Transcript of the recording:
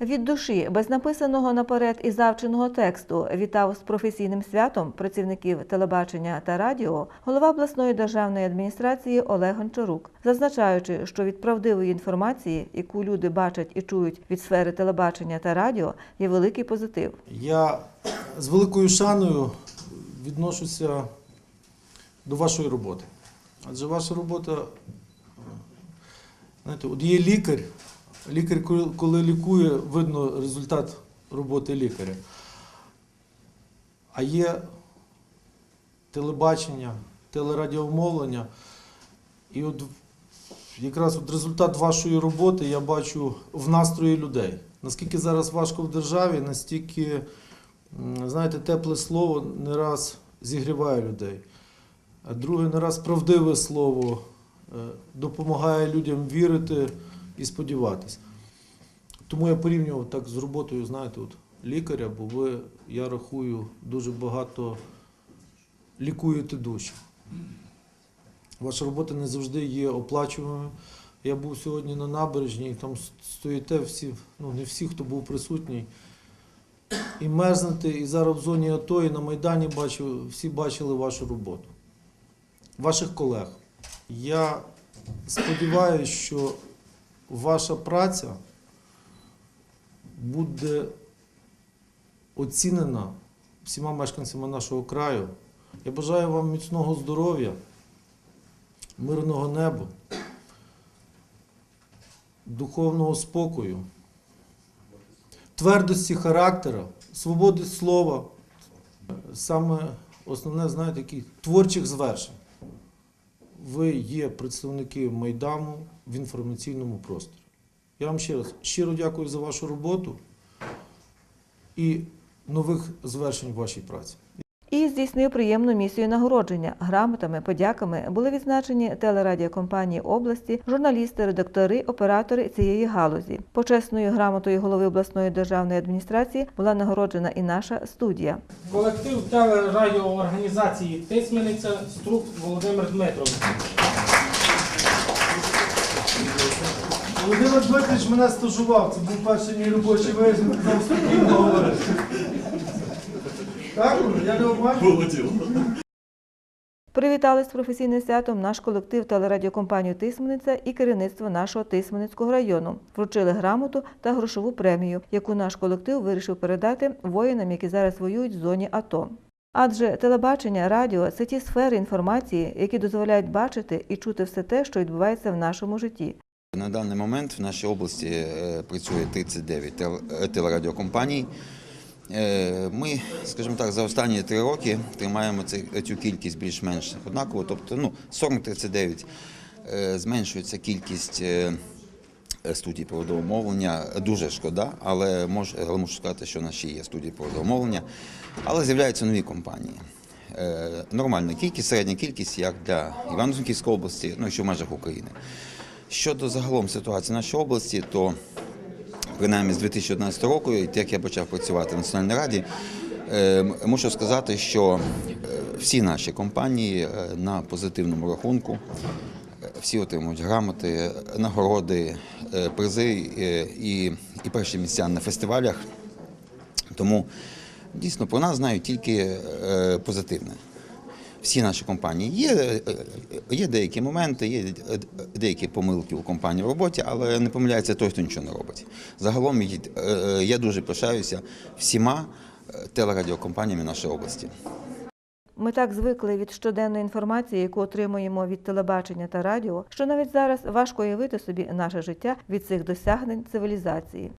Від душі, без написаного наперед і завченого тексту, вітав з професійним святом працівників телебачення та радіо голова обласної державної адміністрації Олег Гончарук, зазначаючи, що від правдивої інформації, яку люди бачать і чують від сфери телебачення та радіо, є великий позитив. Я з великою шаною відношуся до вашої роботи. Адже ваша робота, знаєте, от є лікар. Лікар, коли- лікує, видно результат роботи лікаря. А є телебачення, телерадіомовлення. І от якраз от результат вашої роботи я бачу в настрої людей. Наскільки зараз важко в державі, настільки, знаєте, тепле слово не раз зігріває людей. А друге, не раз правдиве слово е, допомагає людям вірити і сподіватися. Тому я порівнював так з роботою, знаєте, от лікаря, бо ви, я рахую, дуже багато лікуєте душі. Ваша робота не завжди є оплачуваною. Я був сьогодні на набережній, там стоїте всі, ну не всі, хто був присутній. І мерзнете, і зараз в зоні АТО, і на Майдані бачу, всі бачили вашу роботу, ваших колег. Я сподіваюся, що ваша праця буде оцінена всіма мешканцями нашого краю. Я бажаю вам міцного здоров'я, мирного неба, духовного спокою, твердості характера, свободи слова. Саме основне, знаєте, таких творчих звершень. Ви є представники Майдану в інформаційному просторі. Я вам ще раз щиро дякую за вашу роботу і нових звершень в вашій праці. Здійснив приємну місію нагородження. Грамотами, подяками були відзначені телерадіокомпанії області, журналісти, редактори, оператори цієї галузі. Почесною грамотою голови обласної державної адміністрації була нагороджена і наша студія. Колектив телерадіоорганізації Тисмениця Струк Володимир Дмитрович. Володимир Дмитрович мене стажував, це був перший мій робочий виїзд, я не обманю. Привітали з професійним святом наш колектив телерадіокомпанію Тисмениця і керівництво нашого Тисменицького району. Вручили грамоту та грошову премію, яку наш колектив вирішив передати воїнам, які зараз воюють в зоні АТО. Адже телебачення, радіо це ті сфери інформації, які дозволяють бачити і чути все те, що відбувається в нашому житті. На даний момент в нашій області е, працює 39 тел- е, телерадіокомпаній. Е, Ми, скажімо так, за останні три роки тримаємо цю кількість більш-менш однаково. Тобто, ну, 40-39 е, зменшується кількість е, студій проводового мовлення. Дуже шкода, але мож, але можу сказати, що в нас ще є студії проводового мовлення. Але з'являються нові компанії. Нормальна кількість, середня кількість, як для Івано-Франківської області, ну і що в межах України. Щодо загалом ситуації в нашій області, то принаймні з 2011 року, як я почав працювати в Національній раді, е, мушу сказати, що е, всі наші компанії е, на позитивному рахунку, всі отримують грамоти, нагороди, призи і, і перші місця на фестивалях. Тому дійсно про нас знають тільки позитивне. Всі наші компанії є, е, є деякі моменти, є е, деякі помилки у компанії в роботі, але не помиляється той, хто нічого не робить. Загалом е, е, я дуже пишаюся всіма е, телерадіокомпаніями нашої області. Ми так звикли від щоденної інформації, яку отримуємо від телебачення та радіо, що навіть зараз важко уявити собі наше життя від цих досягнень цивілізації.